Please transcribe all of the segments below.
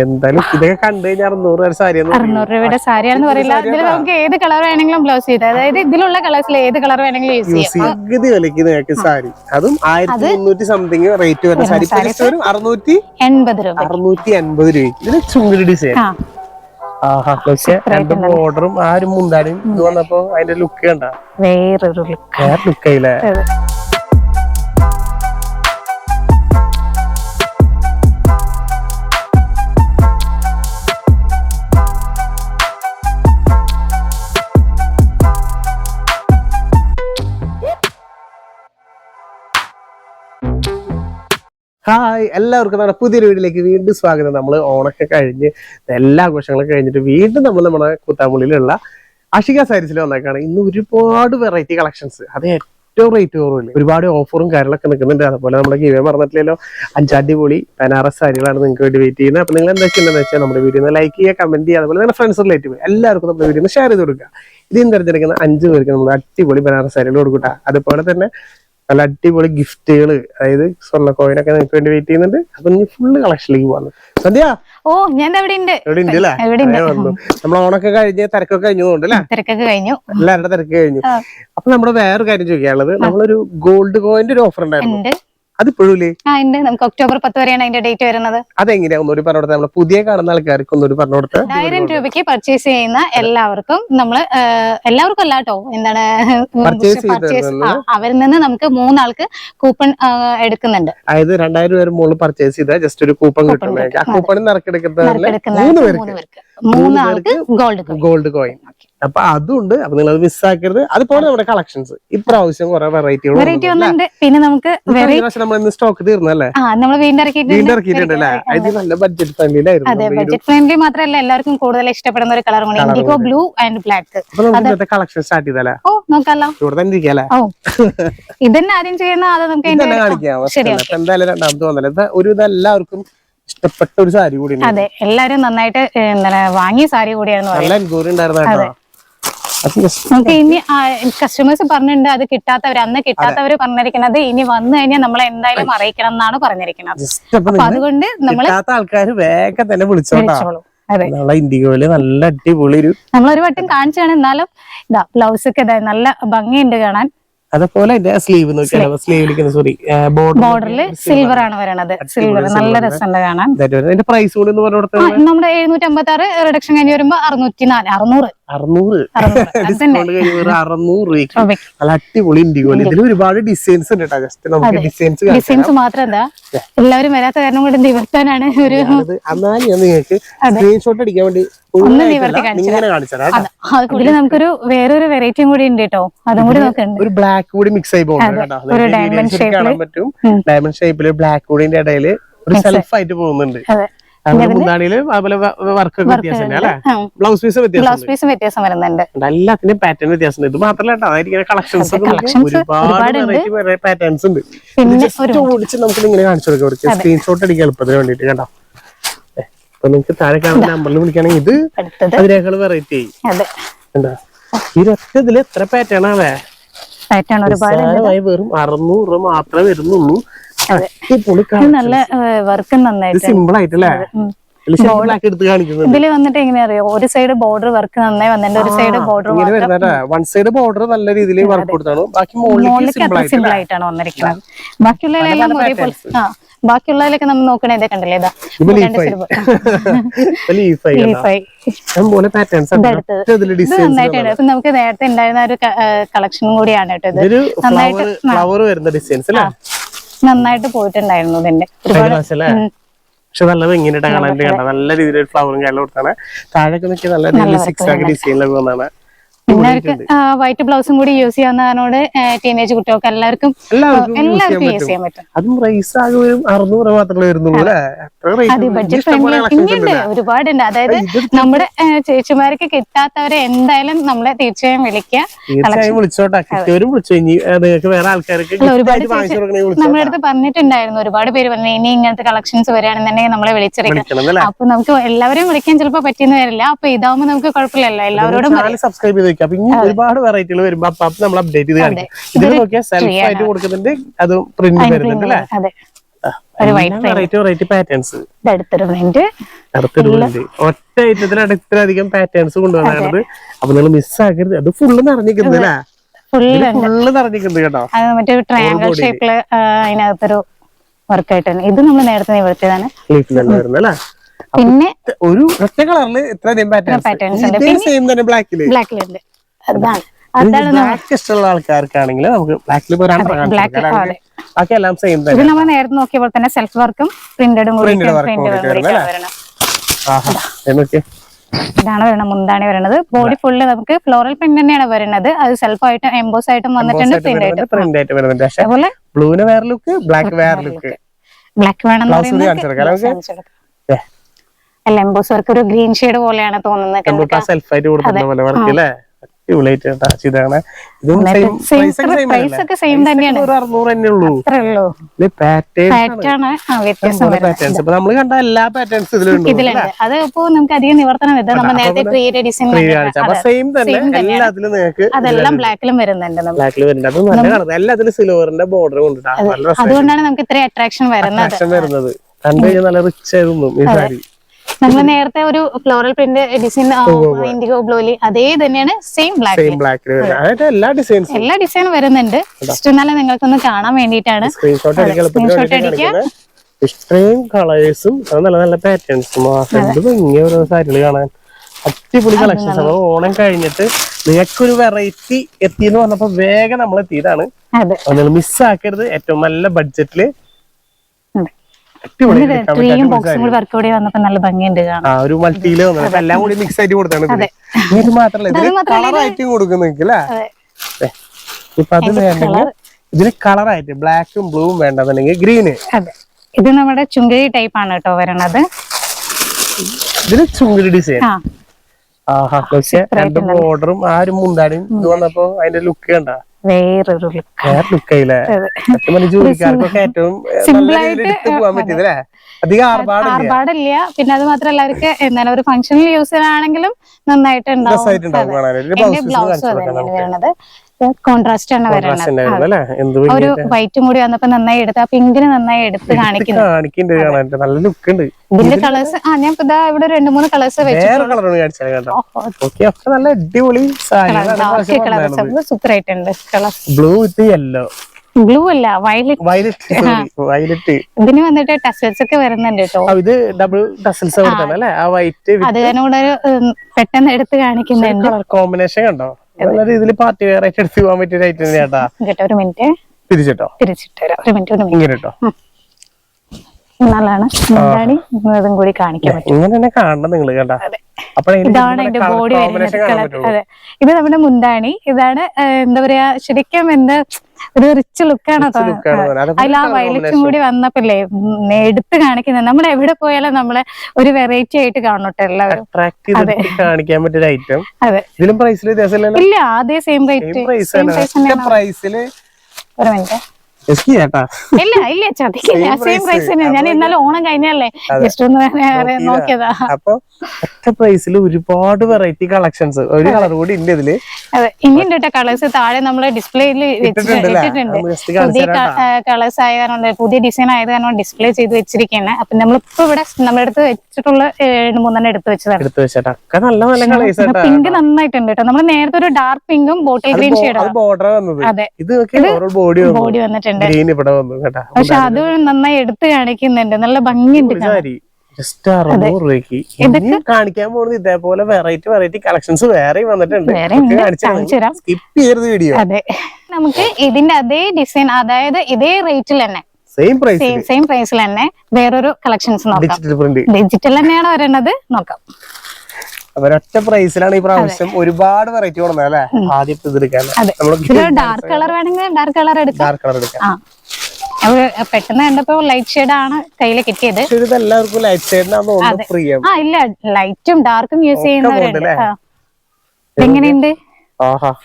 എന്തായാലും ഇതൊക്കെ കണ്ടു കഴിഞ്ഞാൽ അറുന്നൂറ് രൂപ സാരി അറുന്നൂറ് രൂപയുടെ സാരിയാണെന്ന് പറയില്ല. ഇതിൽ നമുക്ക് ഏത് കളർ വേണമെങ്കിലും ബ്ലൗസ് ചെയ്ത് അതായത് ഇതിലുള്ള കളേഴ്സിൽ ഏത് കളർ വേണമെങ്കിലും യൂസ് ചെയ്യാം. പകുതി വിലക്ക് നിങ്ങൾക്ക് സാരി. അതും ആയിരത്തി മുന്നൂറ്റി സംതിങ് റേറ്റ് വരുന്ന സാരി. അറുന്നൂറ്റി എൺപത് രൂപ. അറുന്നൂറ്റി എൺപത് രൂപ ഇതിന് ഡിസൈൻ ആഹാ പക്ഷെ രണ്ട് ബോർഡറും ആ ഒരു മുന്താനും ഇത് വന്നപ്പോ അതിന്റെ ലുക്ക് കണ്ട? വേറൊരു ലുക്ക് വേറെ ഹായ് എല്ലാവർക്കും നമ്മുടെ പുതിയൊരു വീട്ടിലേക്ക് വീണ്ടും സ്വാഗതം. നമ്മൾ ഓണൊക്കെ കഴിഞ്ഞ് എല്ലാ ആഘോഷങ്ങളും കഴിഞ്ഞിട്ട് വീണ്ടും നമ്മൾ നമ്മുടെ കുത്താമ്പുള്ളിയിലുള്ള അഷിക സാരീസിൽ വന്നേക്കാണ്. ഇന്ന് ഒരുപാട് വെറൈറ്റി കളക്ഷൻസ് അത് ഏറ്റവും റേറ്റ് കുറവില്ല ഒരുപാട് ഓഫറും കാര്യങ്ങളൊക്കെ നിൽക്കുന്നുണ്ട്. അതുപോലെ നമ്മുടെ ഗീവേ പറഞ്ഞിട്ടില്ലല്ലോ അഞ്ചാടി പൊളി ബനാറസ് സാരികളാണ് നിങ്ങൾക്ക് വേണ്ടി വെയിറ്റ് ചെയ്യുന്നത്. അപ്പോൾ നിങ്ങൾ എന്താ ചെയ്യുന്നതെന്ന് വെച്ചാൽ നമ്മുടെ വീഡിയോ ലൈക്ക് ചെയ്യുക കമന്റ് ചെയ്യുക അതുപോലെ നിങ്ങളുടെ ഫ്രണ്ട്സ് റിലേറ്റീവ് എല്ലാവർക്കും നമ്മുടെ വീഡിയോ ഷെയർ ചെയ്ത് കൊടുക്കുക. ഇതിൽ തിരഞ്ഞെടുക്കുന്ന അഞ്ച് പേർക്ക് നമ്മൾ അടിപൊളി ബനാറസ് സാരികൾ കൊടുക്കുക അതുപോലെ തന്നെ നല്ല അടിപൊളി ഗിഫ്റ്റുകൾ അതായത് സ്വർണ കോയിനൊക്കെ നിങ്ങൾക്ക് വേണ്ടി വെയിറ്റ് ചെയ്യുന്നുണ്ട്. അപ്പൊ ഇനി ഫുള്ള് കളക്ഷനിലേക്ക് പോകുന്നു സന്ധ്യ? ഓ ഞാൻ ഉണ്ട് എവിടെ ഉണ്ട് അല്ലേ ഉണ്ട് വന്നു. നമ്മൾ ഓണൊക്കെ കഴിഞ്ഞ് തിരക്കൊക്കെ കഴിഞ്ഞതുകൊണ്ട് അല്ലേ തിരക്കൊക്കെ കഴിഞ്ഞു. എല്ലാവരുടെ തിരക്ക് കഴിഞ്ഞു. അപ്പൊ നമ്മുടെ വേറൊരു കാര്യം ചോദിക്കാനുള്ളത്. നമ്മളൊരു ഗോൾഡ് കോയിന്റെ ഒരു ഓഫർ ഉണ്ടായിരുന്നു. ഉണ്ട് അതിപ്പോഴും ആ ഉണ്ട്. നമുക്ക് ഒക്ടോബർ പത്ത് വരെയാണ് അതിന്റെ ഡേറ്റ് വരുന്നത്. അതെങ്ങനെയാ? ഒന്നുകൂടി പറഞ്ഞു കൊടുത്തത് നമ്മളെ പുതിയ കാണുന്ന ആൾക്കാർക്ക് ഒന്നുകൂടി പറഞ്ഞു കൊടുത്ത് ആയിരം രൂപയ്ക്ക് പർച്ചേസ് ചെയ്യുന്ന എല്ലാവർക്കും നമ്മൾ എല്ലാവർക്കും അല്ല കേട്ടോ. എന്താണ് പർച്ചേസ് അവരിൽ നിന്ന് നമുക്ക് മൂന്നാൾക്ക് കൂപ്പൺ എടുക്കുന്നുണ്ട്. അതായത് രണ്ടായിരം രൂപ മുകളിൽ പർച്ചേസ് ചെയ്താൽ ജസ്റ്റ് ഒരു കൂപ്പൺ കിട്ടും. ആ കൂപ്പണിൽ നറുക്കെടുക്കുന്ന മൂന്ന് പേർക്ക്. പേർക്ക് മൂന്ന് ആൾക്ക് ഗോൾഡ് ഗോൾഡ് കോയിൻ അപ്പൊ അതുണ്ട്. അപ്പൊ നിങ്ങൾ അത് മിസ്സാക്കരുത് അതുപോലെ നമ്മുടെ കളക്ഷൻസ് ഇപ്രാവശ്യം കുറെ വെറൈറ്റികൾ വെറൈറ്റി പിന്നെ നമുക്ക് നമ്മൾ സ്റ്റോക്ക് തീർന്നല്ലേ നമ്മൾ വീണ്ടും ഇറക്കിയിട്ടുണ്ട്. അല്ലേ? നല്ല ബഡ്ജറ്റ് അതെ ഒരു- ബഡ്ജറ്റ് ഫ്രണ്ട്ലി മാത്രമല്ല എല്ലാവർക്കും കൂടുതൽ ഇഷ്ടപ്പെടുന്ന ഒരു colour indigo blue and black collection start ചെയ്തല്ലേ ഓ നോക്കാലോ. ഇവിടെ തന്നെ ഇരിക്കല്ലേ ഓ. ഇതന്നെ ആദ്യം ചെയ്യുന്ന അത് നമുക്ക് എന്തായാലും രണ്ടാമത് വന്നല്ലേ? ഒരു ഇഷ്ടപ്പെട്ട ഒരു സാരി കൂടി അതെ എല്ലാരും നന്നായിട്ട് വാങ്ങിയ സാരി കൂടിയാണ് നല്ല എൻക്വയറി ഉണ്ടായിരുന്നു നമുക്ക് ഇനി കസ്റ്റമേഴ്സ് പറഞ്ഞിട്ടുണ്ട് അത് കിട്ടാത്തവർ അന്ന് കിട്ടാത്തവർ പറഞ്ഞിരിക്കുന്നത് ഇനി വന്നു കഴിഞ്ഞാൽ നമ്മൾ എന്തായാലും അറിയിക്കണം എന്നാണ് പറഞ്ഞിരിക്കുന്നത്. അപ്പൊ അതുകൊണ്ട് നമ്മൾ ആൾക്കാര് വേഗം തന്നെ വിളിച്ചോളൂ. ഇൻഡിഗോയിൽ നല്ല അടിപൊളി ഒരു നമ്മൾ ഒരു വട്ടം കാണിച്ചാണ് എന്നാലും ഇതാ ബ്ലൗസ് ഒക്കെ നല്ല ഭംഗിയുണ്ട് കാണാൻ. അതുപോലെ സ്ലീവ് സ്ലീവ് സോറി ബോർഡറിൽ സിൽവർ ആണ് വരണത്. സിൽവർ നല്ല രസമുണ്ട് കാണാൻ. പ്രൈസ് നമ്മുടെ എഴുന്നൂറ്റി അമ്പത്തി ആറ് റിഡക്ഷൻ കഴിഞ്ഞ് വരുമ്പോ അറുന്നൂറ്റി നാല് അറുന്നൂറ്. അറുന്നൂറ്. ഡിസ്കൗണ്ട് കഴിഞ്ഞ് വെറും അറുന്നൂറ് രൂപയ്ക്ക്. നല്ല അടിപൊളി ഇൻഡിഗോയിൽ ഇതിൽ ഒരുപാട് ഡിസൈൻസ് ഉണ്ട് കേട്ടോ ജസ്റ്റ് നമുക്ക് ഡിസൈൻസ് ഡിസൈൻസ് മാത്രം എല്ലാവരും വരാത്ത കാരണം കൊണ്ട് നിവർത്താനാണ് ഒരു എന്നാലും ഞാൻ നിങ്ങൾക്ക് സ്ക്രീൻഷോട്ട് അടിക്കാൻ വേണ്ടി ഒന്ന് നിവർത്തി കാണിച്ചു നമുക്കൊരു വേറൊരു വെറൈറ്റിയും കൂടി ഉണ്ട് കേട്ടോ അതും കൂടി നോക്കുന്നുണ്ട് ഒരു ബ്ലാക്ക് കൂടി മിക്സ് ആയി ഒരു അതായത് diamond videos ൽ shape കാണാൻ ൽ. പറ്റും. ഉം. ഡയമണ്ട് ഷേപ്പിൽ ബ്ലാക്ക് കൂടിന്റെ ഇടയിൽ ഒരു സെൽഫ് ആയിട്ട് പോകുന്നുണ്ട്. മുന്താണിയിൽ അതുപോലെ വർക്ക് വ്യത്യാസം അല്ലെ? ബ്ലൗസ് പീസ് വ്യത്യാസം ബ്ലൗസ് പീസ് വ്യത്യാസം വരുന്നുണ്ട്. എല്ലാത്തിനും പാറ്റേൺ വ്യത്യാസം ഇത് മാത്രമല്ല അതായിരിക്കും കളക്ഷൻസ് ഒരുപാട് പാറ്റേൺസ് ഉണ്ട്. ജസ്റ്റ് ഓടിച്ച് നമുക്ക് ഇങ്ങനെ കാണിച്ചു കൊടുക്കാം. സ്ക്രീൻഷോട്ട് അടിക്കാൻ എളുപ്പത്തിന് വേണ്ടിട്ട് കണ്ടോ? അപ്പൊ നിങ്ങൾക്ക് താഴെ കാണുന്ന നമ്പറിൽ വിളിക്കുകയാണെങ്കിൽ ഇത് അതിനേക്കാൾ വെറൈറ്റി ആയി. എന്താ ഈ ഒറ്റ ഇതിൽ എത്ര പാറ്റേൺ ആവേ പാറ്റേൺ ഒരുപാട് വെറും അറുന്നൂറ് രൂപ മാത്രമേ വരുന്നുള്ളൂ. നല്ല വർക്ക് നന്നായിട്ട്. സിമ്പിൾ ആയിട്ടല്ലേ? ഇതിൽ വന്നിട്ട് എങ്ങനെയാ അറിയോ ഒരു സൈഡ് ബോർഡർ വർക്ക് നന്നായി വന്നിട്ട് ഒരു side border one side border നല്ല രീതിയിൽ വർക്ക് കൊടുത്താണ്. ബാക്കി സിമ്പിൾ ആയിട്ടാണ് വന്നിരിക്കുന്നത്. ബാക്കിയുള്ള ഒരേപോലെ ആ. ബാക്കിയുള്ളതിലൊക്കെ നമ്മൾ നോക്കണേ ഇതേ കണ്ടല്ലേ? നന്നായിട്ടുണ്ട്. നമുക്ക് നേരത്തെ ഉണ്ടായിരുന്ന ഒരു കളക്ഷനും കൂടിയാണ് കേട്ടോ ഇത്. നന്നായിട്ട് ഫ്ലവർ വരുന്ന ഡിസൈൻസ് അല്ലേ? നന്നായിട്ട് പോയിട്ടുണ്ടായിരുന്നു ഇതിന്റെ. പക്ഷെ നല്ല ഭംഗിയായിട്ട് കാണാൻ കണ്ട? നല്ല രീതിയിൽ ഫ്ലവറും കാര്യം കൊടുത്താണ്. താഴേക്ക് നിൽക്കുന്ന നല്ല രീതിയിൽ സിക്സ് ആക്കി ഡിസൈനിലൊക്കെ വന്നാണ് പിന്നെ അവർക്ക് വൈറ്റ് ബ്ലൗസും കൂടി യൂസ് ചെയ്യാവുന്നതിനോട് ടീനേജ് കുട്ടികൾക്ക് എല്ലാവർക്കും എല്ലാവർക്കും യൂസ് ചെയ്യാൻ പറ്റും. അതും പ്രൈസ് ആകെ ഒരു അറുന്നൂറ് രൂപ മാത്രമേ വരുന്നുള്ളൂ അത് ബഡ്ജറ്റ് ഫ്രണ്ട്ലി പിന്നെയുണ്ട് ഒരുപാടുണ്ട്. അതായത് നമ്മുടെ ചേച്ചിമാർക്ക് കിട്ടാത്തവരെ എന്തായാലും നമ്മളെ തീർച്ചയായും വിളിക്കുക. തീർച്ചയായും വിളിച്ചോട്ടെ. കിട്ടിയവരും വിളിച്ചു. ഇനി നിങ്ങൾക്ക് വേറെ ആൾക്കാർക്ക് ഒരുപാട് നമ്മുടെ അടുത്ത് പറഞ്ഞിട്ടുണ്ടായിരുന്നു ഒരുപാട് പേര് പറഞ്ഞു ഇനി ഇങ്ങനത്തെ കളക്ഷൻസ് വരികയാണെന്നുണ്ടെങ്കിൽ നമ്മളെ വിളിച്ചിരിക്കണം അപ്പൊ നമുക്ക് എല്ലാവരെയും വിളിക്കാൻ ചിലപ്പോ പറ്റിയെന്ന് വരില്ല. അപ്പൊ ഇതാവുമ്പോ നമുക്ക് കുഴപ്പമില്ലല്ലോ എല്ലാവരോടും സബ്സ്ക്രൈബ് ചെയ്ത് വെക്കാം അപ്പൊ ഇനി ഒരുപാട് വെറൈറ്റികൾ വരുമ്പോ അപ്പൊ അപ്പൊ നമ്മൾ അപ്ഡേറ്റ് ചെയ്ത് കാണിക്കും. ഇതിൽ നോക്കിയാൽ സെൽഫ് ആയിട്ട് കൊടുക്കുന്നുണ്ട് അത് പ്രിന്റ് വരുന്നുണ്ട് അല്ലേ? ഒറ്റ ഐറ്റത്തിലാണ് ഇത്രയധികം പാറ്റേൺസ് കൊണ്ടുവന്നത് അപ്പൊ നിങ്ങൾ മിസ്സാക്കരുത് അത് ഫുള്ള് നിറഞ്ഞിരിക്കുന്നത് അല്ലേ? ഫുള്ള് നിറഞ്ഞിരിക്കുന്നത് കേട്ടോ. അത് മറ്റൊരു ട്രയാങ്കിൾ. ഷേപ്പിൽ അതിനകത്തൊരു വർക്കായിട്ട് തന്നെ. ഇത് നമ്മൾ നേരത്തെ നിവർത്തിയതാണ്. പിന്നെ ഒരു ഒറ്റ കളറിൽ ഇത്രയധികം പാറ്റേൺസ് ഉണ്ട്. ബ്ലാക്കിലുണ്ട് അതാണ്. ബ്ലാക്ക് ഇഷ്ടമുള്ള ആൾക്കാർക്കാണെങ്കിൽ നമുക്ക് ബ്ലാക്കിൽ അതെ. ബാക്കി എല്ലാം സെയിം ഇത് നമ്മൾ നേരത്തെ നോക്കിയപ്പോൾ തന്നെ സെൽഫ് വർക്കും പ്രിന്റഡും ഇതാണ് വരുന്നത് മുന്താണി വരുന്നത്. ബോഡി ഫുള്ള് നമുക്ക് ഫ്ലോറൽ പ്രിന്റ് തന്നെയാണ് വരുന്നത്. അത് സെൽഫ് ആയിട്ടും എംബോസ് ആയിട്ടും വന്നിട്ടുണ്ട് പ്രിന്റ് ആയിട്ടും പ്രിന്റ് ആയിട്ട് വരുന്നുണ്ട്. അതുപോലെ ബ്ലൂവിന് വേറെ ലുക്ക് ബ്ലാക്ക് വേറെ ലുക്ക് ബ്ലാക്ക് വേണം. അല്ല എംബോസ് വർക്ക് ഒരു ഗ്രീൻ ഷെയ്ഡ് പോലെയാണ് തോന്നുന്നത് നമുക്ക് ആ സെൽഫ് ആയിട്ട് കൊടുക്കുന്ന പോലെ വർക്ക് അല്ലേ അടിപൊളിയായിട്ട് കേട്ടോ ചെയ്താണ് ഇതും Same, സെയിം പ്രൈസ് price ഒക്കെ same തന്നെയാണ്. ഒരു അറുന്നൂറ് തന്നെ ഉള്ളൂ. അത്രേ ഉള്ളൂ. പാറ്റേൺ പാറ്റേൺ ആ വ്യത്യാസം വരുന്നത് പാറ്റേൺസ് ഇപ്പൊ നമ്മൾ കണ്ട എല്ലാ പാറ്റേൺസ് ഇതിലുണ്ട്. ഇതിലുണ്ട്. അത് ഇപ്പോ നമുക്ക് അധികം നിവർത്തനം ഇത് നമ്മൾ നേരത്തെ ക്രിയേറ്റ് ഡിസൈൻ കാണിച്ച അപ്പൊ സെയിം തന്നെ എല്ലാത്തിലും നിങ്ങൾക്ക് അതെല്ലാം ബ്ലാക്കിലും വരുന്നുണ്ട് നമുക്ക്. ബ്ലാക്കിൽ വരുന്നുണ്ട്. അത് നല്ല കാണുന്നത് എല്ലാത്തിലും സിൽവറിന്റെ ബോർഡർ കൊണ്ടിട്ടാണ് അതുകൊണ്ടാണ് നമുക്ക് ഇത്രയും അട്രാക്ഷൻ വരുന്നത്. ഫാഷൻ വരുന്നത്. കണ്ടു കഴിഞ്ഞാൽ നല്ല റിച്ച് ആയിരുന്നു ഈ സാരി. നമ്മൾ നേരത്തെ ഒരു ഫ്ലോറൽ പ്രിന്റ് ഡിസൈൻ ഇൻഡിഗോ ബ്ലൂലി അതേ തന്നെയാണ് സെയിം ബ്ലാക്ക് സെയിം അതായത് എല്ലാ ഡിസൈൻസും എല്ലാ ഡിസൈനും വരുന്നുണ്ട്. ജസ്റ്റ് എന്നാലും നിങ്ങൾക്കൊന്ന് കാണാൻ വേണ്ടിയിട്ടാണ്. സ്ക്രീൻഷോട്ട് അടിക്കുക. ഇത്രയും കളേഴ്സും നല്ല നല്ല പാറ്റേൺസും ഭംഗിയ ഓരോ സാരികൾ കാണാൻ. അടിപൊളി കളക്ഷൻസ് ആണ്. ഓണം കഴിഞ്ഞിട്ട് നിങ്ങൾക്കൊരു വെറൈറ്റി എത്തിയെന്ന് പറഞ്ഞപ്പോ വേഗം നമ്മൾ എത്തിയതാണ് മിസ്സാക്കരുത് ഏറ്റവും നല്ല ബഡ്ജറ്റിൽ അതെ. അടിപൊളി ഇതിൽ എടുക്കാൻ ട്രീയും ബോക്സും കൂടി വർക്ക് കൂടി വന്നപ്പോ നല്ല ഭംഗിയുണ്ട് ആ ഒരു മൾട്ടിയിൽ എല്ലാം കൂടി മിക്സ് ആയിട്ട് കൊടുത്താണ് ഇതിൽ. ഇത് മാത്രല്ല ഇതിൽ കളറായിട്ട് കൊടുക്കുന്നെങ്കിൽ അല്ലേ? ഇപ്പൊ അത് വേണ്ടെങ്കിൽ ഇതിന് കളറായിട്ട് ബ്ലാക്കും ബ്ലൂവും വേണ്ടെന്നുണ്ടെങ്കിൽ ഗ്രീന് ഇത് നമ്മുടെ ചുങ്കരി ടൈപ്പ് ആണ് കേട്ടോ വരണത്. ഇതിന് ചുങ്കരി ഡിസൈൻ ആഹാ പക്ഷെ രണ്ട് ബോർഡറും ആ ഒരു മുന്താടിയും ഇത് വന്നപ്പോ അതിന്റെ ലുക്ക് കണ്ട? വേറൊരു ഏറ്റവും ആർഭാടില്ല പിന്നെ അത് മാത്രല്ല അവർക്ക് എന്താണ് ഒരു ഫംഗ്ഷനിൽ യൂസ് ചെയ്യാനാണെങ്കിലും നന്നായിട്ട് ഉണ്ടാവും ബ്ലൗസ് ബ്ലൗസ് കോൺട്രാസ്റ്റ് ആണ് വരുന്നത് ഒരു വൈറ്റും കൂടി വന്നപ്പോ നന്നായി എടുത്ത് ആ പിങ്കിന് നന്നായി എടുത്ത് കാണിക്കുന്നു. കാണിക്കുന്നുണ്ട്. നല്ല ലുക്ക് ഉണ്ട്. ഇതിന്റെ കളേഴ്സ് ആ ഞാൻ ഇതാ ഇവിടെ രണ്ട് മൂന്ന് കളേഴ്സ് നല്ല അടിപൊളി സൂപ്പർ ആയിട്ടുണ്ട് ബ്ലൂ വിത്ത് യെല്ലോ ബ്ലൂ അല്ല വയലറ്റ് വയലറ്റ് വയലറ്റ് ഇതിന് വന്നിട്ട് ടസൽസ് ഒക്കെ വരുന്നുണ്ട് കേട്ടോ. ഇത് ഡബിൾ ടസൽസ് അല്ലേ? ആ വൈറ്റ് അത് കാരണം കൂടെ ഒരു ഉം, പെട്ടെന്ന് എടുത്ത് കാണിക്കുന്നുണ്ട്. കോമ്പിനേഷൻ കണ്ടോ? നല്ല രീതിയിൽ പാർട്ടി വെയർ ആയിട്ട് എടുത്ത് പോകാൻ പറ്റിയ ഐറ്റം ചേട്ടാ കേട്ടോ ഒരു മിനിറ്റ്. തിരിച്ചിട്ടോ? തിരിച്ചിട്ടോ ഒരു മിനിറ്റ് ഒരു മിനിറ്റ്. കേട്ടോ നല്ലതാണ്. മുന്താണി ഇതും കൂടി കാണിക്കാൻ പറ്റും. ഇങ്ങനെ തന്നെ കാണണം നിങ്ങൾ കേട്ടാ. ഇതാണ് ബോഡി വരുന്നത്. അതെ. ഇത് നമ്മുടെ മുന്താണി. ഇതാണ് എന്താ പറയാ ശരിക്കും എന്താ ഒരു റിച്ച് ലുക്കാണ് അതിൽ ആ വയലറ്റും കൂടി വന്നപ്പോല്ലേ എടുത്ത് കാണിക്കുന്നത് നമ്മൾ എവിടെ പോയാലും നമ്മളെ ഒരു വെറൈറ്റി ആയിട്ട് കാണട്ടെ എല്ലാവരും. കാണിക്കാൻ പറ്റിയ ഐറ്റം അതെ. ഇതിലും പ്രൈസിൽ ഇല്ല അതേ സെയിം റേറ്റ് തന്നെയാണ്. പ്രൈസിൽ ഒരു മിനിറ്റ് ഇല്ല ഇല്ല ചതിക്കില്ല സെയിം. പ്രൈസ് തന്നെ ഞാൻ ഇന്നലെ ഓണം കഴിഞ്ഞല്ലേ? ജസ്റ്റ് ഒന്ന് നോക്കിയതാ. അപ്പൊ ഒറ്റ പ്രൈസിൽ ഒരുപാട് വെറൈറ്റി കളക്ഷൻസ് ഒരു കളർ കൂടി ഉണ്ട് ഇതിൽ. ഇനിയുണ്ട് കേട്ടോ കളേഴ്സ് താഴെ നമ്മൾ ഡിസ്പ്ലേയിൽ വെച്ചിട്ടുണ്ട്. പുതിയ കളേഴ്സ് ആയ കാരണം പുതിയ ഡിസൈൻ ആയത് കാരണം ഡിസ്പ്ലേ ചെയ്ത് വെച്ചിരിക്കുകയാണ് അപ്പൊ നമ്മളിപ്പോ ഇവിടെ നമ്മുടെ അടുത്ത് വെച്ചിട്ടുള്ള ഏഴ് മൂന്നെണ്ണം എടുത്ത് വെച്ചതാണ്. എടുത്തു വെച്ചേട്ടാ. നല്ല നല്ല കളേഴ്സ് പിങ്ക് നന്നായിട്ടുണ്ട് കേട്ടോ നമ്മൾ നേരത്തെ ഒരു ഡാർക്ക് പിങ്കും ബോട്ടിൽ ഗ്രീൻ ഷെയ്ഡും ബോർഡർ വന്നത്. അതെ. ഇത് ബോഡി ബോഡി വന്നിട്ടുണ്ട്. പക്ഷെ അത് നന്നായി എടുത്ത് കാണിക്കുന്നുണ്ട്. നല്ല ഭംഗിയുണ്ട് ജസ്റ്റ് അറുന്നൂറ് രൂപയ്ക്ക് ഇനി കാണിക്കാൻ പോകുന്നത് ഇതേപോലെ വെറൈറ്റി വെറൈറ്റി കളക്ഷൻസ് വേറെ വന്നിട്ടുണ്ട്. സ്കിപ്പ് ചെയ്യരുത് വീഡിയോ അതെ. നമുക്ക് ഇതിന്റെ അതേ ഡിസൈൻ അതായത് ഇതേ റേറ്റിൽ തന്നെ. സെയിം പ്രൈസ് സെയിം പ്രൈസിൽ തന്നെ വേറൊരു കളക്ഷൻസ് നോക്കാം. ഡിജിറ്റൽ ഡിജിറ്റൽ തന്നെയാണ് വരേണ്ടത്. നോക്കാം. ഒരൊറ്റ പ്രൈസിലാണ് ഈ പ്രാവശ്യം ഒരുപാട് വെറൈറ്റി കൊടുക്കുന്നത് അല്ലേ? ആദ്യം ഇപ്പൊ ഇതെടുക്കാൻ ഡാർക്ക് കളർ വേണമെങ്കിൽ ഡാർക്ക് കളർ എടുക്കാം. ഡാർക്ക് കളർ എടുക്കാം. പെട്ടെന്ന് കണ്ടപ്പോ ലൈറ്റ് ഷെയ്ഡ് ആണ് കയ്യിൽ കിട്ടിയത്. എല്ലാവർക്കും ലൈറ്റ് ഫ്രീ ആണ് ആ ഇല്ല ലൈറ്റും ഡാർക്കും യൂസ് ചെയ്യുന്നവരുണ്ട്. എങ്ങനെയുണ്ട്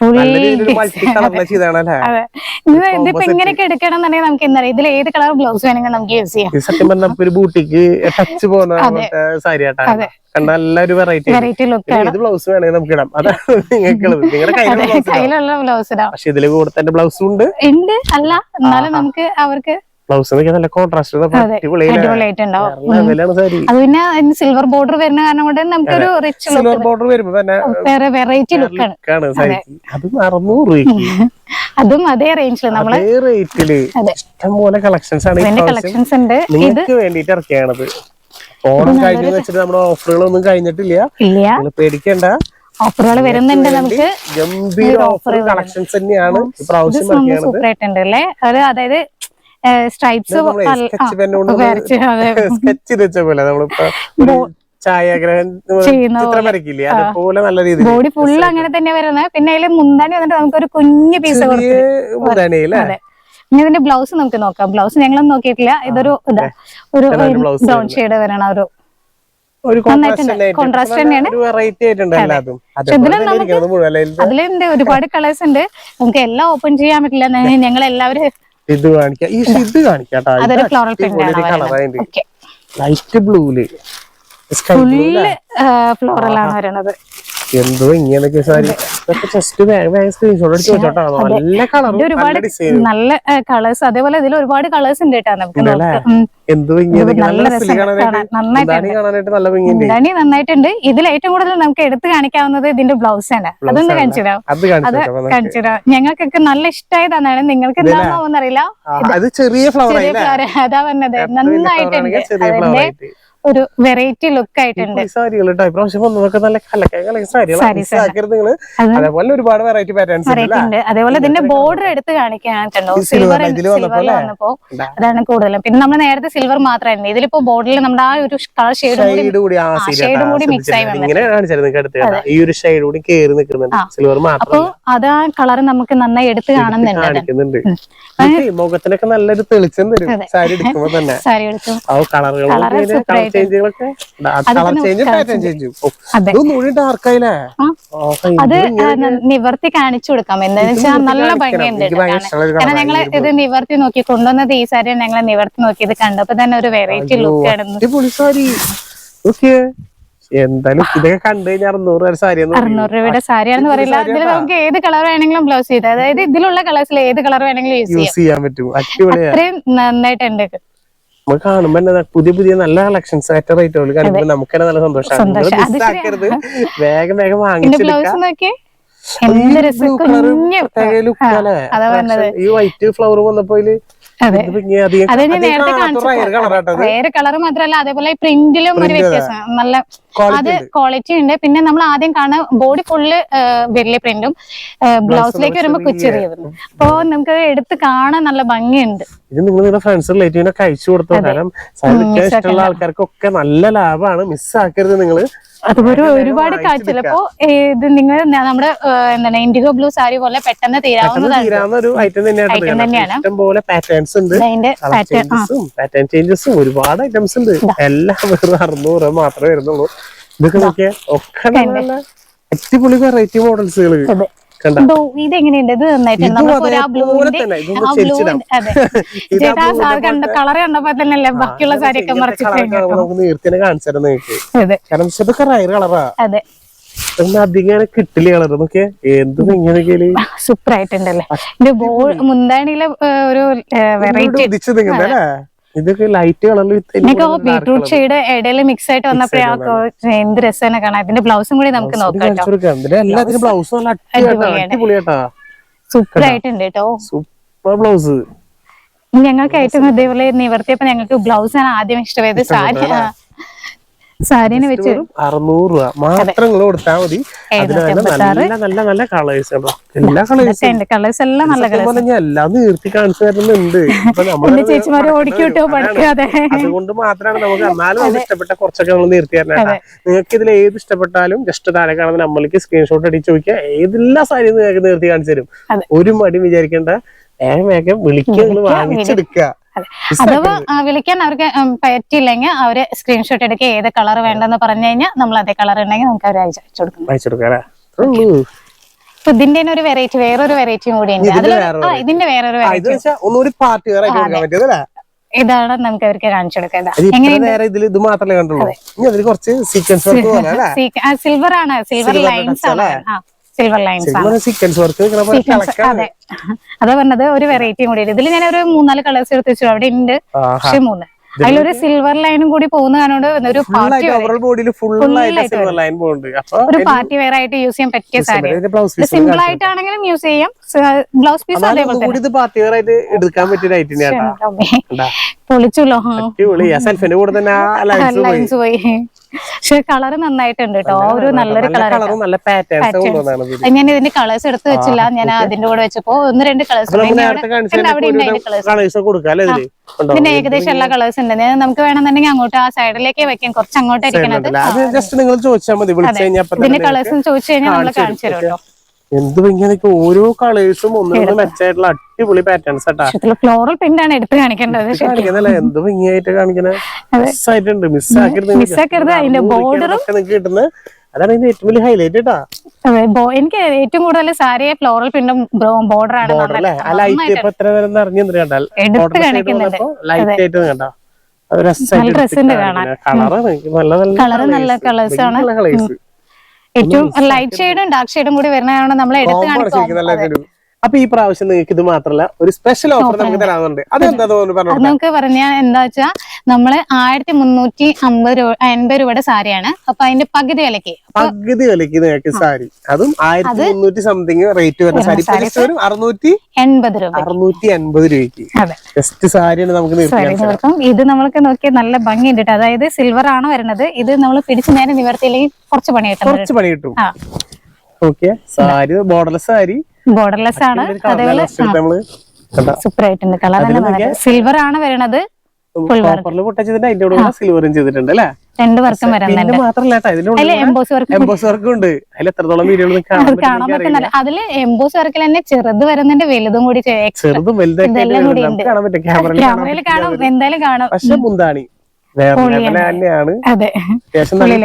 ഇതിപ്പോ എടുക്കണം എന്നുണ്ടെങ്കിൽ നമുക്ക് എന്താ ഇതിൽ ഏത് കളർ ബ്ലൗസ് വേണമെങ്കിൽ നമുക്ക് യൂസ് ചെയ്യാം. ഇത് സത്യം പറഞ്ഞ ഒരു ബൂട്ടിക്ക് ടച്ച് പോകുന്ന പോലത്തെ സാരി ആട്ടാ. കണ്ട നല്ല ഒരു വെറൈറ്റി വെറൈറ്റി ലുക്ക് ഏത് ബ്ലൗസ് വേണമെങ്കിൽ നമുക്ക് ഇടാം. അതാണ് നിങ്ങൾക്കുള്ളത്. നിങ്ങളുടെ കയ്യിലുള്ള ബ്ലൗസ് ഇടാം. പക്ഷെ ഉണ്ട്. ഉണ്ട്. അല്ല എന്നാലും നമുക്ക് അവർക്ക് ബ്ലൗസ് നല്ല കോൺട്രാസ്റ്റ് അതെ. പിന്നെ സിൽവർ ബോർഡർ വരുന്ന കാരണം കൊണ്ട് നമുക്കൊരു റിച്ച് സിൽവർ ബോർഡർ വരുമ്പോ തന്നെ വേറെ വെറൈറ്റി ലുക്കാണ് അത്. അറുന്നൂറ് അതും അതേ റേഞ്ചിൽ നമ്മൾ റേറ്റിൽ. ഇഷ്ടംപോലെ കളക്ഷൻസ് ആണ് കളക്ഷൻസ് ഉണ്ട്. നിങ്ങൾക്ക് വേണ്ടിട്ട് ഇറക്കിയാണത്. ഓണം കഴിഞ്ഞു വെച്ചിട്ട് നമ്മുടെ ഓഫറുകളൊന്നും കഴിഞ്ഞിട്ടില്ല. പേടിക്കേണ്ട. ഓഫറുകൾ വരുന്നുണ്ട് നമുക്ക്. ഗംഭീര ഓഫർ കളക്ഷൻസ് തന്നെയാണ് സൂപ്പർ അല്ലേ അതായത് സ്ട്രൈപ്സ് സ്കെച്ച് വെച്ച പോലെ നമ്മളിപ്പോ ഛായാഗ്രഹം ചിത്രം വരയ്ക്കില്ലേ? അതുപോലെ നല്ല രീതിയിൽ ബോഡി ഫുൾ അങ്ങനെ തന്നെ വരുന്നത് പിന്നെ അതിൽ മുന്താനി വന്നിട്ട് നമുക്ക് ഒരു കുഞ്ഞു പീസ് മുന്താണി അല്ലേ? ഇനി ഇതിന്റെ ബ്ലൗസ് നമുക്ക് നോക്കാം. ബ്ലൗസ് ഞങ്ങളൊന്നും നോക്കിയിട്ടില്ല. ഇതൊരു ഇതാ ഒരു ബ്രൗൺ ഷെയ്ഡ് വരണ ഒരു. Contrast തന്നെയാണ്. അതിലുണ്ട് ഒരുപാട് കളേഴ്സ് ഉണ്ട്. നമുക്ക് എല്ലാം ഓപ്പൺ ചെയ്യാൻ പറ്റില്ല. ഞങ്ങൾ എല്ലാവരും ഇത് കാണിക്കാം. ഈ ഇത് കാണിക്കാട്ടോ. ലൈറ്റ് ബ്ലൂൽ ഫ്ലോറൽ ആണ് വരണത് എന്തോ ഇങ്ങനൊക്കെ സാരി. ജസ്റ്റ് സ്ക്രീൻഷോട്ട് എടുത്ത് വെച്ചോട്ടോ. നല്ല കളർ ഒരുപാട് നല്ല കളേഴ്സ് അതേപോലെ ഇതിൽ ഒരുപാട് കളേഴ്സ് ഉണ്ട് കേട്ടോ നമുക്ക്. എന്തോ ഇങ്ങനെ നന്നായിട്ടുണ്ട്. ഇതിൽ ഏറ്റവും കൂടുതൽ നമുക്ക് എടുത്തു കാണിക്കാവുന്നത് ഇതിന്റെ ബ്ലൗസ് ആണ്. അതൊന്ന്. കാണിച്ചിടാം അത് അത് കാണിച്ചു കാണിച്ചിടാം ഞങ്ങൾക്കൊക്കെ നല്ല ഇഷ്ടമായതാണ് നിങ്ങൾക്ക് എന്താണെന്നറിയില്ല അത് ചെറിയ ഫ്ലവർ അതാ പറഞ്ഞത്. നന്നായിട്ടുണ്ട്. അതിന്റെ ഒരു വെറൈറ്റി ലുക്ക് ആയിട്ടുണ്ട്. സാരികൾ വന്നതൊക്കെ നല്ല സാരികൾ അതേപോലെ ഒരുപാട് വെറൈറ്റി പാറ്റേൺസ് ഉണ്ട് അതേപോലെ ഇതിന്റെ ബോർഡർ എടുത്ത് കാണിക്കാൻ കണ്ടോ. സിൽവർ സിൽവറിൽ? വന്നപ്പോ അതാണ് കൂടുതലും. പിന്നെ നമ്മൾ നേരത്തെ സിൽവർ മാത്രമായിരുന്നു ഇതിലിപ്പോ ബോർഡിൽ നമ്മുടെ ആ ഒരു കളർ ഷെയ്ഡും കൂടി ഷെയ്ഡ് കൂടി മിക്സ് ആയി. ഈ ഒരു ഷെയ്ഡ് കൂടി കേറി നിൽക്കുന്നുണ്ട് സിൽവർ അപ്പൊ മാത്രം അത് ആ കളർ നമുക്ക് നന്നായി എടുത്ത് കാണുന്നുണ്ട്. മുഖത്തിനൊക്കെ നല്ലൊരു തെളിച്ചം തരും. സാരി എടുക്കുമ്പോ തന്നെ. സാരി ചേഞ്ചുകളൊക്കെ കളർ ചേഞ്ചും പാറ്റേൺ ചേഞ്ചും ഡാർക്കായില്ലേ അത്. നിവർത്തി കാണിച്ചു കൊടുക്കാം. എന്താന്ന് വെച്ചാൽ നല്ല ഭംഗിയുണ്ട് കാരണം ഞങ്ങൾ ഇത് നിവർത്തി നോക്കി കൊണ്ടുവന്നത് ഈ സാരി ഞങ്ങളെ നിവർത്തി നോക്കി ഇത് കണ്ടപ്പോ തന്നെ ഒരു വെറൈറ്റി ലുക്ക് ഓക്കെ എന്തായാലും ഇതൊക്കെ കണ്ടു കഴിഞ്ഞാൽ അറുന്നൂറ് രൂപ സാരി അറുന്നൂറ് രൂപയുടെ സാരിയാണെന്ന് പറയില്ല. ഇതിൽ നമുക്ക് ഏത് കളർ വേണമെങ്കിലും ബ്ലൗസ് ചെയ്ത്. അതായത് ഇതിലുള്ള കളേഴ്സിൽ ഏത് കളർ വേണമെങ്കിലും യൂസ് ചെയ്യാം. യൂസ് ചെയ്യാൻ പറ്റും. അത്രയും നന്നായിട്ടുണ്ട് നമുക്ക് കാണുമ്പോ തന്നെ പുതിയ പുതിയ നല്ല കളക്ഷൻസ് ഏറ്റ റേറ്റുകൾ കാണുമ്പോ നമുക്ക് തന്നെ നല്ല സന്തോഷമാണ് സന്തോഷം. വേഗം വേഗം വാങ്ങിച്ചെടുക്കാം. ഈ വൈറ്റ് ഫ്ലവർ വന്നപ്പോ അതെ. അത് ഞാൻ നേരത്തെ. വേറെ കളർ മാത്രല്ല അതേപോലെ പ്രിന്റിലും ഒരു വ്യത്യാസം. നല്ല അത്. ക്വാളിറ്റി ഉണ്ട്. പിന്നെ നമ്മൾ ആദ്യം കാണാൻ ബോഡി ഫുള്ള് വലിയ പ്രിന്റും. ബ്ലൗസിലേക്ക് വരുമ്പോ കുച്ചെറിയ അപ്പോ നമുക്ക് എടുത്ത് കാണാൻ നല്ല ഭംഗിയുണ്ട്. ഇത് നിങ്ങൾ നിങ്ങളുടെ ഫ്രണ്ട്സ് റിലേറ്റീവിനൊക്കെ അയച്ചു കൊടുത്തു? കാരണം എടുക്കാൻ ഇഷ്ടമുള്ള ആൾക്കാർക്കൊക്കെ നല്ല ലാഭമാണ് മിസ് ആക്കരുത് നിങ്ങൾ. അതുപോലെ ഒരുപാട് കാഴ്ചപ്പോ ചിലപ്പോ ഇത് നിങ്ങൾ നമ്മുടെ എന്താണ് ഇൻഡിഗോ ബ്ലൂ സാരി പോലെ പെട്ടെന്ന് തീരാവുന്ന ഒരു ഐറ്റം തന്നെയാണ് ഇത്. Item തന്നെയാണ്. ഇഷ്ടം പോലെ പാറ്റേൺസ് ഉണ്ട് പാറ്റേൺ ചേഞ്ചസും ഒരുപാട് ഐറ്റംസ് ഉണ്ട്. എല്ലാം വെറും അറുന്നൂറ് രൂപ മാത്രമേ വരുന്നുള്ളൂ. ഇതൊക്കെ നോക്കിയാൽ ഒക്കെ നല്ല അടിപൊളി വെറൈറ്റി ഇതോ, ഇതെങ്ങനെയുണ്ട്? ഇത് നന്നായിട്ടുണ്ട് ആ സാർ കണ്ട കളർ കണ്ടപ്പോ തന്നെയല്ലേ ബാക്കിയുള്ള സാരിയൊക്കെ മറിച്ച് അതെ. അധികം കിട്ടില്ല കളർ നോക്കിയേ എന്ത് ഇങ്ങനെയൊക്കെ സൂപ്പർ ആയിട്ടുണ്ടല്ലേ. ഇത് ബോൾ മുന്താണിയിലെ ഒരു വെറൈറ്റി ഇതൊക്കെ ലൈറ്റ് കളറിൽ ബീട്രൂട്ട് ഷെയ്ഡ് ഇടയിൽ മിക്സ് ആയിട്ട് വന്നപ്പോഴേ ആ കോ- എന്ത് രസമാണ് കാണാൻ. ഇതിന്റെ ബ്ലൗസും കൂടി നമുക്ക് നോക്കാം ബ്ലൗസ് നല്ല. അടിപൊളിയാട്ടാ സൂപ്പർ ആയിട്ടുണ്ട് കേട്ടോ. സൂപ്പർ ബ്ലൗസ് ഞങ്ങൾക്ക് ഏറ്റവും ഇതേപോലെ നിവർത്തിയപ്പോ ഞങ്ങൾക്ക് ബ്ലൗസ് ആണ് ആദ്യം ഇഷ്ടമായത്. സാരി സാരീനെ വെച്ച് അറുന്നൂറ് രൂപ. മാത്രം കൊടുത്താൽ മതി. നല്ല നല്ല നല്ല കളേഴ്സ് ഉണ്ടോ എല്ലാ കളേഴ്സും കളേഴ്സ് എല്ലാം നല്ല കളേഴ്സ് എല്ലാം നിർത്തി കാണിച്ചു തരുന്നുണ്ട്. ചേച്ചിമാരെ ഓടിക്കൂട്ടോ പഠിക്കാതെ. അതുകൊണ്ട് മാത്രമാണ് നമുക്ക് എന്നാലും നമുക്ക് ഇഷ്ടപ്പെട്ട കുറച്ചൊക്കെ നമ്മൾ നിർത്തി തരണം നിങ്ങൾക്ക് ഇതിൽ ഏത് ഇഷ്ടപ്പെട്ടാലും ജസ്റ്റ് താഴെ കാണുന്ന നമ്മൾക്ക് സ്ക്രീൻഷോട്ട് അടിച്ച് ചോദിക്കുക. ഏതെല്ലാ സാരിയും നിങ്ങൾക്ക് നിർത്തി കാണിച്ചു തരും. ഒരു മടി വിചാരിക്കേണ്ട. ഏകം വേഗം വിളിക്കുക നിങ്ങൾ വാങ്ങിച്ചെടുക്കുക. അഥവാ വിളിക്കാൻ അവർക്ക് പറ്റിയില്ലെങ്കിൽ അവർ സ്ക്രീൻഷോട്ട് എടുക്കുക ഏത് കളർ വേണ്ടെന്ന് പറഞ്ഞു കഴിഞ്ഞാൽ നമ്മൾ അതേ കളർ ഉണ്ടെങ്കിൽ നമുക്ക് അവർ അയച്ചു അത്രേ ഉള്ളൂ. അപ്പൊ ഇതിന്റെ ഒരു വെറൈറ്റി വേറൊരു വെറൈറ്റിയും കൂടി ഉണ്ട്. ഇതിന്റെ വേറൊരു വെറൈറ്റി ഇതാണ് നമുക്ക് അവർക്ക് കാണിച്ചു കൊടുക്കേണ്ടത്. സിൽവർ ആണ്. സിൽവർ ലൈൻസ് ആണ്. സിൽവർ ലൈൻസ് ആണ്. സീക്വൻസ് വർക്ക് Sequence, അതെ. അതാ പറഞ്ഞത് ഒരു വെറൈറ്റിയും കൂടി ഇതിൽ ഞാൻ ഒരു മൂന്നാൽ കളേഴ്സ് എടുത്ത് വെച്ചു. അവിടെ ഉണ്ട് പക്ഷെ മൂന്ന്. അതിലൊരു സിൽവർ ലൈനും കൂടി പോകുന്ന കാരണം ഒരു പാർട്ടി ഒരു പാർട്ടി വെയർ ആയിട്ട് യൂസ് ചെയ്യാൻ പറ്റിയ സാരി. സിമ്പിൾ ആയിട്ടാണെങ്കിലും യൂസ് ചെയ്യാം. ബ്ലൗസ് പീസ് അതേപോലെ പാർട്ടി വെയർ ആയിട്ട് എടുക്കാൻ പറ്റിയ തന്നെ പൊളിച്ചല്ലോ അടിപൊളി. ആ സെൽഫിന്റെ കൂടെ തന്നെ ലൈൻസ് ലൈൻസ് പോയി. പക്ഷെ കളർ നന്നായിട്ടുണ്ട് കേട്ടോ ഒരു നല്ലൊരു കളർ നല്ല ഞാൻ ഇതിന്റെ കളേഴ്സ് എടുത്തു വെച്ചില്ല. ഞാൻ അതിന്റെ കൂടെ വെച്ചപ്പോ ഒന്ന് രണ്ട് കളേഴ്സ് പിന്നെ ഇതിന്റെ ഏകദേശം എല്ലാ കളേഴ്സ് ഉണ്ട്. നമുക്ക് വേണമെന്നുണ്ടെങ്കിൽ അങ്ങോട്ട് ആ സൈഡിലേക്ക് വെക്കാം. കുറച്ച് അങ്ങോട്ട് ഇരിക്കണത് അത് ജസ്റ്റ് നിങ്ങൾ ചോദിച്ചാൽ മതി. വിളിച്ചു കഴിഞ്ഞാൽ ഇതിന്റെ കളേഴ്സും കളേഴ്സ് ചോദിച്ചു കഴിഞ്ഞാൽ നമ്മൾ കാണിച്ചു തരും. കേട്ടോ എന്ത് ഭംഗിയാ ഓരോ കളേഴ്സും ഒന്നും മെച്ചായിട്ടുള്ള അടിപൊളി പാറ്റേൺസ് ആട്ടാ. ഫ്ലോറൽ പ്രിന്റ് ആണ് എടുത്ത് കാണിക്കേണ്ടത് കാണിക്കുന്നല്ലേ എന്ത് ഭംഗിയായിട്ട് കാണിക്കണ. മിസ്സായിട്ടുണ്ട്. മിസ്സാക്കരുത് മിസ്സാക്കരുത്. അതിന്റെ ബോർഡറും കിട്ടുന്നത് അതാണ് ഇതിന്റെ ഏറ്റവും വലിയ ഹൈലൈറ്റ് കേട്ടാ എനിക്ക് ഏറ്റവും കൂടുതൽ സാരിയെ ഫ്ലോറൽ പ്രിന്റും ബോർഡർ ആണ് ലൈറ്റ് ഇപ്പൊ എത്ര നിറഞ്ഞു കണ്ടാൽ? ലൈറ്റ് ആയിട്ട് കണ്ട. നല്ല കളേഴ്സ് ആണ്. കളേഴ്സ് ഏറ്റവും ലൈറ്റ് ഷെയ്ഡും ഡാർക്ക് ഷെയ്ഡും കൂടി വരുന്നതാണ് നമ്മൾ എടുത്ത് അപ്പൊ ഈ പ്രാവശ്യം നിങ്ങൾക്ക് ഇത് മാത്രല്ല ഒരു സ്പെഷ്യൽ ഓഫർ നമുക്ക് തരാറുണ്ട് അത് പറഞ്ഞു നമുക്ക് പറഞ്ഞാൽ എന്താ വെച്ചാ നമ്മൾ ആയിരത്തി മുന്നൂറ്റി അമ്പത് രൂപ എൺപത് രൂപയുടെ സാരിയാണ്. അപ്പൊ അതിന്റെ പകുതി വിലക്ക് പകുതി വിലക്ക് നിങ്ങൾക്ക് സാരി. അതും ആയിരത്തി മുന്നൂറ്റി സംതിങ് റേറ്റ് വരുന്ന സാരി. ഒരു അറുന്നൂറ്റി എൺപത് രൂപ അറുന്നൂറ്റി എൺപത് രൂപയ്ക്ക്. അതെ. ജസ്റ്റ് സാരിയാണ് നമുക്ക് ഇത് നമ്മൾക്ക് നോക്കിയാൽ നല്ല ഭംഗി ഉണ്ട് അതായത് സിൽവർ ആണ് വരുന്നത്. ഇത് നമ്മൾ പിടിച്ചു നേരെ നിവർത്തിയില്ലെങ്കിൽ കുറച്ച് പണി കിട്ടും. കുറച്ച് പണി കിട്ടും. Okay sari borderless sari. Borderless ആണ്. അതേപോലെ സൂപ്പർ ആയിട്ടുണ്ട്. കളർ തന്നെ സിൽവർ ആണ് വരുന്നത്. കോപ്പറിൽ പൊട്ടിച്ചതിന്റെ അതിന്റെ കൂടെ സിൽവറും ചെയ്തിട്ടുണ്ട് അല്ലേ? രണ്ട് വർക്കും വരുന്നുണ്ട് അതിൽ എംബോസ് വർക്ക് ഉണ്ട്. അതിൽ എത്രത്തോളം വീഡിയോ കാണാൻ പറ്റുന്നില്ല അതിൽ എംബോസ് വർക്കിൽ തന്നെ ചെറുത് വരുന്നുണ്ട് വലുതും കൂടി. ചെറുതും ഉണ്ട്. കാണാൻ പറ്റും. ക്യാമറയിൽ കാണാം. എന്തായാലും കാണാം. പക്ഷെ മുന്താണി.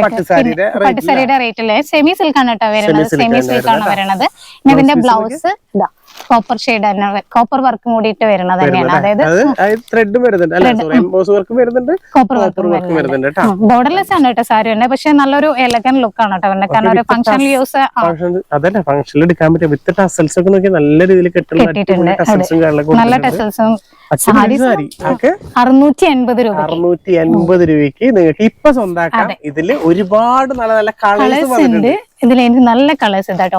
പട്ടുസാരിയുടെ റേറ്റ് റേറ്റിൽ സെമി സിൽക്ക് ആണ് കേട്ടോ വരുന്നത് സെമി സിൽക്കാണ് വരുന്നത് ഇതിന്റെ ബ്ലൗസ് ഇതാ. കോപ്പർ ഷെയ്ഡ് തന്നെ കോപ്പർ വർക്കും കൂടിയിട്ട് വരുന്നത് തന്നെയാണ്. അതായത് അത് ത്രെഡും വരുന്നുണ്ട് കോപ്പർ വർക്കും വരുന്നുണ്ട്. ബോർഡർലെസ് ആണ് കേട്ടോ സാരി തന്നെ പക്ഷെ നല്ലൊരു എലഗൻ ലുക്ക് ആണ് കേട്ടോ കാരണം ഒരു ഫംഗ്ഷനിൽ യൂസ് അതല്ല ഫംഗ്ഷനിൽ എടുക്കാൻ പറ്റും വിത്ത് ടസൽസ് ഒക്കെ നോക്കി നല്ല രീതിയിൽ കെട്ടുള്ള നല്ല ടസൽസും അറുന്നൂറ്റി എൺപത് രൂപ അറുന്നൂറ്റി എൺപത് രൂപയ്ക്ക്. നിങ്ങൾക്ക് ഇപ്പൊ സ്വന്തമാക്കാം ഇതിൽ ഒരുപാട് നല്ല നല്ല കളേഴ്സ് ഉണ്ട്. ഇതിൽ നല്ല കളേഴ്സ് ഇതാട്ടോ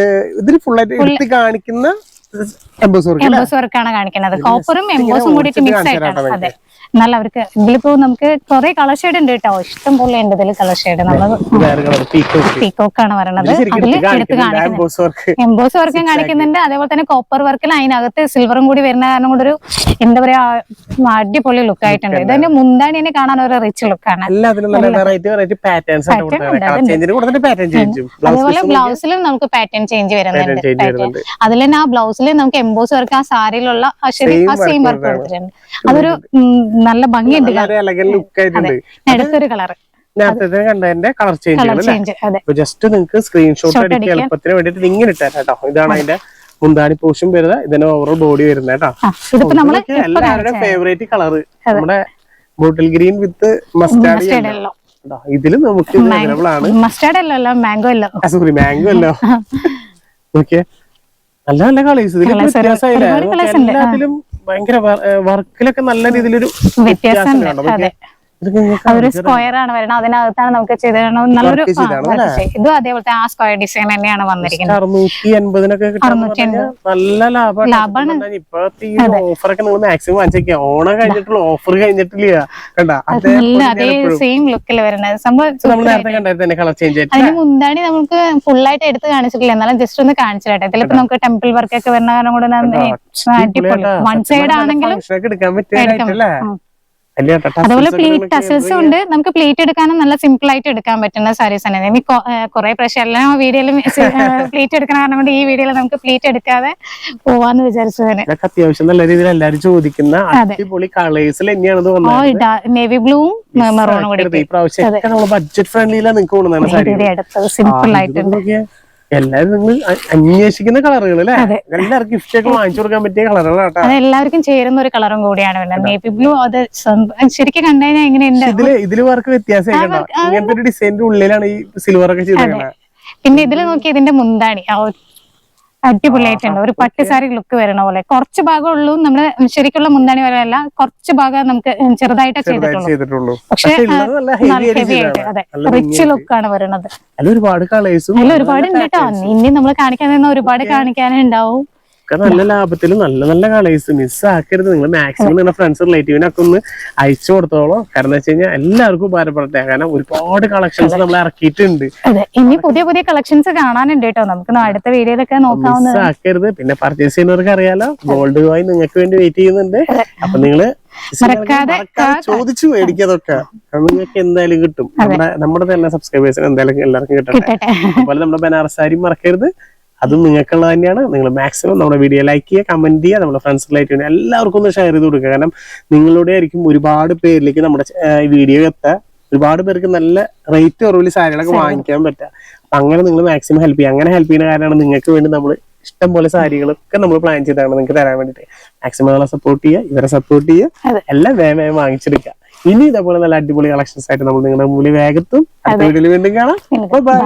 ഏഹ്, ഇതിൽ ഫുൾ ആയിട്ട് കാണിക്കുന്ന എംബോസ് വർക്ക് വർക്കാണ് കാണിക്കുന്നത്. കോപ്പറും എംബോസും കൂടിയിട്ട് മിക്സ് ആയിട്ടാണ്. അതെ. നല്ല അവർക്ക് ഇതിലിപ്പോ നമുക്ക് കുറെ കളർ ഷെയ്ഡ് ഉണ്ട് കേട്ടോ. ഇഷ്ടം പോലെ ഉണ്ട് ഇതിൽ കളർ ഷെയ്ഡ് നമ്മൾ പീക്കോക്ക് ആണ് പറയണത്. അതിൽ എടുത്ത് കാണിക്കുന്നത് എംബോസ് വർക്ക് കാണിക്കുന്നുണ്ട്. അതേപോലെ തന്നെ കോപ്പർ വർക്കിൽ അതിനകത്ത് സിൽവറും കൂടി വരുന്ന കാരണം ഒരു എന്താ പറയാ അടിപൊളി ലുക്ക് ആയിട്ടുണ്ട്. ഇതിന്റെ തന്നെ കാണാൻ ഒരു റിച്ച് ലുക്കാണ് കൂടെ അതേപോലെ ബ്ലൗസിലും നമുക്ക് പാറ്റേൺ ചേഞ്ച് വരുന്നുണ്ട്. അതിൽ തന്നെ ആ ബ്ലൗസിൽ നമുക്ക് എംബോസ് വർക്ക് ആ സാരിയിലുള്ള ആ സെയിം വർക്ക് കൊടുത്തിട്ടുണ്ട്. അതൊരു നല്ല ഭംഗിയുണ്ട് അടുത്തൊരു കളർ നേരത്തെ കണ്ടതിന്റെ കളർ ചേഞ്ച് അപ്പൊ ജസ്റ്റ് നിങ്ങൾക്ക് സ്ക്രീൻഷോട്ട് അടിക്കാൻ എളുപ്പത്തിന് വേണ്ടിട്ട് ഇങ്ങനെ ഇട്ടാ കേട്ടോ. ഇതാണ് അതിന്റെ മുന്താണി പൂശും വരുന്നത്. ഇതിന്റെ ഓവറോൾ ബോഡി വരുന്നത് കേട്ടോ. എല്ലാവരുടെ ഫേവറേറ്റ് കളർ നമ്മുടെ ബോട്ടിൽ ഗ്രീൻ വിത്ത് മസ്റ്റാർഡ് ഇതിൽ നമുക്ക് അവൈലബിൾ ആണ്. മസ്റ്റാർഡ് അല്ലല്ലോ മാംഗോ അല്ലോ സോറി മാംഗോ അല്ലോ ഓക്കെ നല്ല നല്ല കളേഴ്സ് ഇതിൽ വ്യത്യാസമായില്ല. എല്ലാത്തിലും ഭയങ്കര വർക്കിലൊക്കെ നല്ല രീതിയിലൊരു വ്യത്യാസം ഉണ്ട് അതൊരു സ്ക്വയർ ആണ് വരണം അതിനകത്താണ് നമുക്ക് നല്ലൊരു ഇതും അതേപോലത്തെ ആ സ്ക്വയർ ഡിസൈൻ തന്നെയാണ് വന്നിരിക്കുന്നത്. അറുന്നൂറ്റി എൺപതിനൊക്കെ നല്ല ലാഭമാണ്. ഇപ്പോഴത്തെ ഓഫറൊക്കെ നിങ്ങൾ മാക്സിമം ഓണം കഴിഞ്ഞിട്ടുള്ള ഓഫർ കഴിഞ്ഞിട്ടില്ല. കണ്ട? അതേ സെയിം ലുക്കിൽ വരുന്നത്. സംഭവം അതിന് മുന്താണി നമുക്ക് ഫുൾ ആയിട്ട് എടുത്ത് കാണിച്ചിട്ടില്ല. എന്നാലും ജസ്റ്റ് ഒന്ന് കാണിച്ചിട്ടെ ഇതിലിപ്പോ നമുക്ക് ടെമ്പിൾ വർക്ക് ഒക്കെ വരുന്ന കാരണം കൂടെ വൺ സൈഡ് ആണെങ്കിലും എടുക്കാൻ അതുപോലെ പ്ലേറ്റ് ടസിൽസ് ഉണ്ട് നമുക്ക് പ്ലേറ്റ് എടുക്കാനും നല്ല സിമ്പിൾ ആയിട്ട് എടുക്കാൻ പറ്റുന്ന സാരീസ് ആണ് ഇനി കുറെ പ്രശ്നം എല്ലാ വീഡിയോയിലും പ്ലേറ്റ് എടുക്കണ കാരണം കൊണ്ട് ഈ വീഡിയോയിൽ നമുക്ക് പ്ലേറ്റ് എടുക്കാതെ പോവാന്ന് വിചാരിച്ചു തന്നെ. ഇതൊക്കെ അത്യാവശ്യം നല്ല രീതിയിൽ എല്ലാരും ചോദിക്കുന്ന. അടിപൊളി കളേഴ്സിൽ തന്നെയാണ് നേവി ബ്ലൂവും മെറൂണും കൂടി പ്രാവശ്യം ബഡ്ജറ്റ് ഫ്രണ്ട്ലിയിലാണ് നിങ്ങൾക്ക് സിമ്പിൾ ആയിട്ട് എല്ലാരും നിങ്ങൾ അന്വേഷിക്കുന്ന കളറുകൾ അല്ലേ എല്ലാവർക്കും ഇഷ്ടമൊക്കെ വാങ്ങിച്ചു കൊടുക്കാൻ പറ്റിയ കളറുകളാട്ടോ. അത് എല്ലാവർക്കും ചേരുന്ന ഒരു കളറും കൂടിയാണ് വരുന്നത് നേവി ബ്ലൂ അത് ശരിക്കും കണ്ടുകഴിഞ്ഞാൽ എങ്ങനെയുണ്ട്? ഇതിൽ ഇതിൽ വർക്ക് വ്യത്യാസം ഇങ്ങനത്തെ ഒരു ഡിസൈനിന്റെ ഉള്ളിലാണ് ഈ സിൽവർ ഒക്കെ ചെയ്തേക്കണത് പിന്നെ ഇതിൽ നോക്കി ഇതിന്റെ മുന്താണി. അടിപൊളിയായിട്ടുണ്ട്. ഒരു പട്ട് സാരി ലുക്ക് വരണ പോലെ. കുറച്ച് ഭാഗം ഉള്ളൂ നമ്മൾ ശരിക്കുള്ള മുന്താണി വരെ അല്ല കുറച്ച് ഭാഗം നമുക്ക് ചെറുതായിട്ടേ ചെയ്തിട്ടുള്ളൂ. പക്ഷേ ഹെവി ആയിട്ട് അതെ. റിച്ച്. ലുക്കാണ് വരണത്. അതിൽ ഒരുപാട് കളേഴ്സും അതിൽ ഒരുപാട് ഉണ്ട് കേട്ടോ. ഇനി നമ്മൾ കാണിക്കാൻ ഒരുപാട് കാണിക്കാനുണ്ടാവും. നല്ല ലാഭത്തിൽ നല്ല നല്ല കളേഴ്സ്. മിസ് ആക്കരുത്. നിങ്ങൾ മാക്സിമം നിങ്ങളുടെ ഫ്രണ്ട്സ് റിലേറ്റീവിനൊക്കെ ഒന്ന് അയച്ചു കൊടുത്തോളോ. കാരണം വെച്ച് കഴിഞ്ഞാൽ എല്ലാവർക്കും ഉപകാരപ്പെടട്ടെ. കാരണം ഒരുപാട് കളക്ഷൻസ് നമ്മൾ ഇറക്കിയിട്ടുണ്ട്. ഇനി പുതിയ പുതിയ കളക്ഷൻസ് കാണാനുണ്ട് കേട്ടോ. നമുക്ക് അടുത്ത വീഡിയോയിലൊക്കെ നോക്കാം മിസ് ആക്കരുത്. പിന്നെ പർച്ചേസ് ചെയ്യുന്നവർക്ക് അറിയാലോ. ഗോൾഡ് കോയിൻ നിങ്ങൾക്ക് വേണ്ടി വെയിറ്റ് ചെയ്യുന്നുണ്ട്. അപ്പൊ നിങ്ങൾ ചോദിച്ചു മേടിക്കാതൊക്കെ. നിങ്ങൾക്ക് എന്തായാലും കിട്ടും. നമ്മുടെ നമ്മുടെ തന്നെ സബ്സ്ക്രൈബേഴ്സിന് എന്തായാലും എല്ലാവർക്കും കിട്ടട്ടെ. അതുപോലെ നമ്മുടെ ബനാറസ് സാരി മറക്കരുത്. അതും നിങ്ങൾക്കുള്ള തന്നെയാണ്. നിങ്ങൾ മാക്സിമം നമ്മുടെ വീഡിയോ ലൈക്ക് ചെയ്യുക കമന്റ് ചെയ്യുക നമ്മുടെ ഫ്രണ്ട്സിലായിട്ട് ചെയ്യുക. എല്ലാവർക്കും ഒന്ന് ഷെയർ ചെയ്ത് കൊടുക്കുക. കാരണം നിങ്ങളുടെ ആയിരിക്കും ഒരുപാട് പേരിലേക്ക് നമ്മുടെ വീഡിയോ എത്താൻ ഒരുപാട് പേർക്ക് നല്ല റേറ്റ് കുറവിൽ സാരികളൊക്കെ വാങ്ങിക്കാൻ പറ്റുക. അപ്പൊ അങ്ങനെ നിങ്ങൾ മാക്സിമം ഹെൽപ്പ് ചെയ്യുക. അങ്ങനെ ഹെൽപ്പ് ചെയ്യുന്ന കാരണമാണ് നിങ്ങൾക്ക് വേണ്ടി നമ്മൾ ഇഷ്ടം പോലെ സാരികളൊക്കെ നമ്മൾ പ്ലാൻ ചെയ്താണ് നിങ്ങൾക്ക് തരാൻ വേണ്ടിയിട്ട്. മാക്സിമം നമ്മളെ സപ്പോർട്ട് ചെയ്യുക ഇവരെ സപ്പോർട്ട് ചെയ്യുക എല്ലാം വേഗം വേഗം വാങ്ങിച്ചെടുക്കുക. ഇനി ഇതേപോലെ നല്ല അടിപൊളി കളക്ഷൻസ് ആയിട്ട് നമ്മൾ നിങ്ങളുടെ മുമ്പിൽ വേഗത്തും വീഡിയോയിൽ വീണ്ടും കാണാം. ബൈ